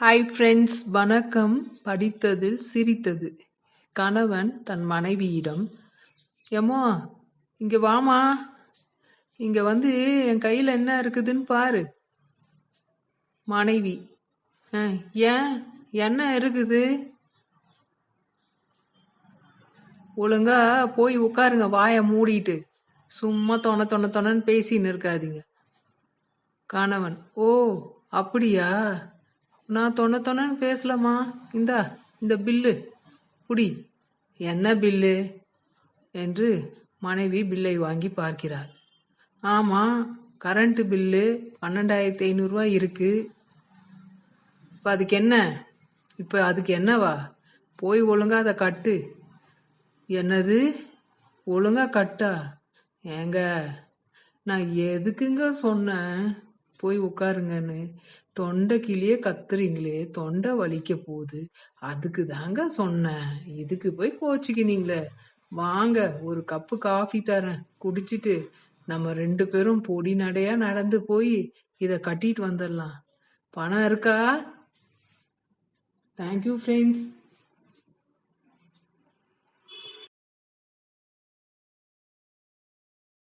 Hi friends வணக்கம். படித்ததில் சிரித்தது. கணவன் தன் மனைவியிடம் ஏமோ இங்கே வாமா இங்கே வந்து என் கையில் என்ன இருக்குதுன்னு பாரு. மனைவி "ஆ, ஏன்? என்ன இருக்குது? ஒழுங்கா போய் உட்காருங்க வாயை மூடிட்டு. சும்மா தொண தொண தொணன்னு பேசின்னு இருக்காதீங்க. கணவன் ஓ அப்படியா? நான் தொண்ண தொணன்னு பேசலம்மா. இந்தா இந்த பில்லு. குடி. என்ன பில்லு? என்று மனைவி பில்லை வாங்கி பார்க்கிறார். ஆமாம் கரண்ட்டு பில்லு பன்னெண்டாயிரத்தி ஐநூறுரூவா இருக்கு. இப்போ அதுக்கு என்ன? இப்போ அதுக்கு என்னவா? போய் ஒழுங்கா அதை கட்டு. என்னது? ஒழுங்கா கட்டா? ஏங்க நான் எதுக்குங்க சொன்னேன்? போய் உட்காருங்கன்னு தொண்டை கிளியே கத்துறீங்களே தொண்டை வலிக்க போகுது. அதுக்கு தாங்க சொன்னேன். இதுக்கு போய் கோச்சிக்கினீங்களே. வாங்க ஒரு கப்பு காஃபி தரேன். குடிச்சிட்டு நம்ம ரெண்டு பேரும் பொடி நடையா நடந்து போய் இதை கட்டிட்டு வந்துடலாம் பணம் இருக்கா? Thank you friends